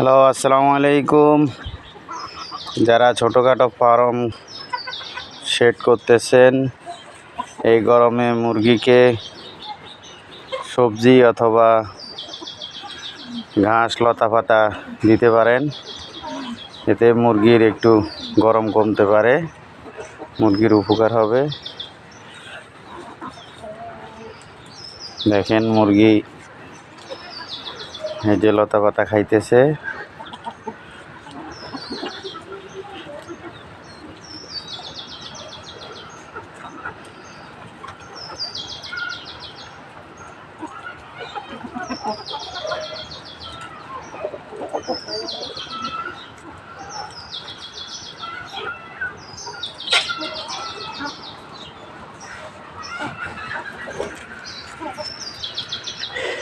Hello, আসসালামু আলাইকুম। যারা ছোটোখাটো ফার্ম সেট করতেছেন, এই গরমে মুরগিকে সবজি অথবা ঘাস লতা পাতা দিতে পারেন। এতে মুরগির একটু গরম কমতে পারে, মুরগির উপকার হবে। দেখেন মুরগি এই যে লতা পাতা খাইতেছে।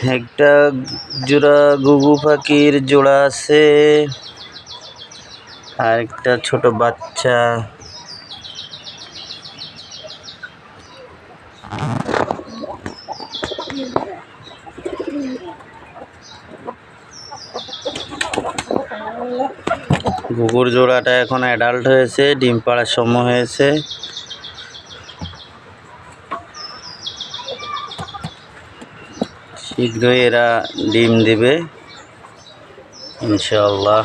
একটা জোড়া ঘুঘু পাখির জোড়া আছে। আর একটা ছোট বাচ্চা। ঘুঘুর জোড়াটা এখন অ্যাডাল্ট হয়েছে, ডিম পাড়ার সময় হয়েছে। শীঘ্রই এরা ডিম দেবে ইনশাআল্লাহ।